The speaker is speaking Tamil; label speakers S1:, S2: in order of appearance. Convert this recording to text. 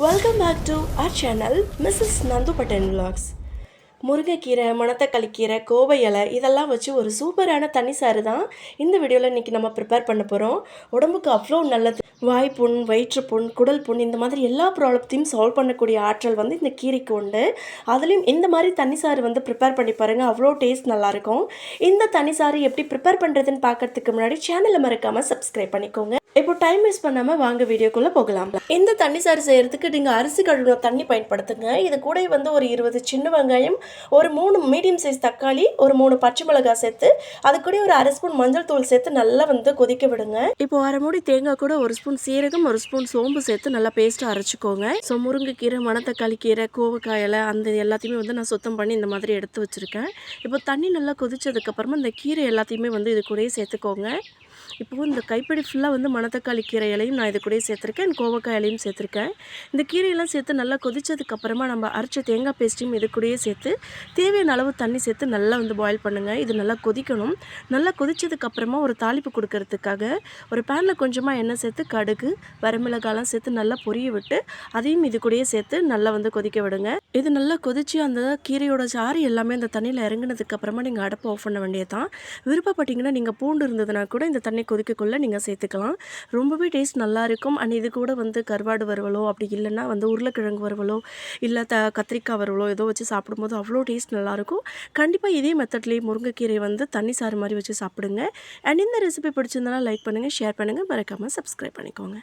S1: Welcome back to our channel Mrs. Nandu Patel Vlogs. முருங்கைக்கீரை மணத்தக்காளிக்கீரை கோவை இலை இதெல்லாம் வச்சு ஒரு சூப்பரான தண்ணி சாறு தான் இந்த வீடியோவில் இன்றைக்கி நம்ம ப்ரிப்பேர் பண்ண போகிறோம் உடம்புக்கு அவ்வளோ நல்லது. வாய்ப்புண் வயிற்றுப்புண் குடல் புண் இந்த மாதிரி எல்லா ப்ராப்ளத்தையும் சால்வ் பண்ணக்கூடிய ஆற்றல் வந்து இந்த கீரைக்கு உண்டு. அதுலேயும் இந்த மாதிரி தண்ணி சாறு வந்து ப்ரிப்பேர் பண்ணி பாருங்கள் அவ்வளோ டேஸ்ட் நல்லாயிருக்கும் இந்த தண்ணி சாறு எப்படி ப்ரிப்பேர் பண்ணுறதுன்னு பார்க்கறதுக்கு முன்னாடி சேனலை மறக்காமல் சப்ஸ்கிரைப் பண்ணிக்கோங்க. இப்போ டைம் வேஸ்ட் பண்ணாமல் வாங்க வீடியோக்குள்ளே போகலாம். இந்த தண்ணி சாறு செய்கிறதுக்கு நீங்கள் அரிசி கழுவின தண்ணி பயன்படுத்துங்க. இது கூட வந்து ஒரு இருபது சின்ன வெங்காயம் ஒரு மூணு மீடியம் சைஸ் தக்காளி ஒரு மூணு பச்சை மிளகாய் சேர்த்து அது கூட ஒரு அரை ஸ்பூன் மஞ்சள் தூள் சேர்த்து நல்லா வந்து கொதிக்க விடுங்க. இப்போ அரை மூடி தேங்காய் கூட ஒரு ஸ்பூன் சீரகம் ஒரு ஸ்பூன் சோம்பு சேர்த்து நல்லா பேஸ்ட்டாக அரைச்சிக்கோங்க. ஸோ முருங்கைக்கீரை மணத்தக்காளி கீரை கோவக்காய் இலை அந்த எல்லாத்தையுமே வந்து நான் சுத்தம் பண்ணி இந்த மாதிரி எடுத்து வச்சுருக்கேன். இப்போ தண்ணி நல்லா கொதிச்சதுக்கப்புறமா இந்த கீரை எல்லாத்தையுமே வந்து இது கூடயே சேர்த்துக்கோங்க. இப்போவும் இந்த கைப்பிடி ஃபுல்லாக வந்து மணத்தக்காளி கீரை இலையும் நான் இது கூட சேர்த்துருக்கேன். கோவக்காய் இலையும் சேர்த்துருக்கேன். இந்த கீரையெல்லாம் சேர்த்து நல்லா கொதித்ததுக்கப்புறமா நம்ம அரைச்ச தேங்காய் பேஸ்ட்டையும் இது கூடயே சேர்த்து தேவையான அளவு தண்ணி சேர்த்து நல்லா வந்து பாயில் பண்ணுங்கள் இது நல்லா கொதிக்கணும். நல்லா கொதித்ததுக்கப்புறமா ஒரு தாளிப்பு கொடுக்கறதுக்காக ஒரு பேனில் கொஞ்சமாக எண்ணெய் சேர்த்து கடுகு வரமிளகாலாம் சேர்த்து நல்லா பொரிய விட்டு அதையும் இது கூடயே சேர்த்து நல்லா வந்து கொதிக்க விடுங்க. இது நல்லா கொதிச்சு அந்த கீரையோட சாறு எல்லாமே அந்த தண்ணியில் இறங்கினதுக்கப்புறமா நீங்கள் அடப்பு ஆஃப் பண்ண வேண்டியதான் விருப்பப்பட்டீங்கன்னா நீங்கள் பூண்டு இருந்ததுன்னா கூட இந்த தண்ணி கொதிக்கக்குள்ளே நீங்கள் சேர்த்துக்கலாம். ரொம்பவே டேஸ்ட் நல்லா இருக்கும் அண்ட் இது கூட வந்து கருவாடு வறுவலோ அப்படி இல்லைன்னா வந்து உருளைக்கிழங்கு வறுவலோ இல்லை த கத்திரிக்காய் வறுவலோ ஏதோ வச்சு சாப்பிடும்போது அவ்வளோ டேஸ்ட் நல்லாயிருக்கும். கண்டிப்பாக இதே மெத்தட்லேயே முருங்கைக்கீரை வந்து தண்ணி சாறு மாதிரி வச்சு சாப்பிடுங்க. அண்ட் இந்த ரெசிபி பிடிச்சிருந்தனா லைக் பண்ணுங்கள் ஷேர் பண்ணுங்கள் மறக்காமல் சப்ஸ்கிரைப் பண்ணிக்கோங்க.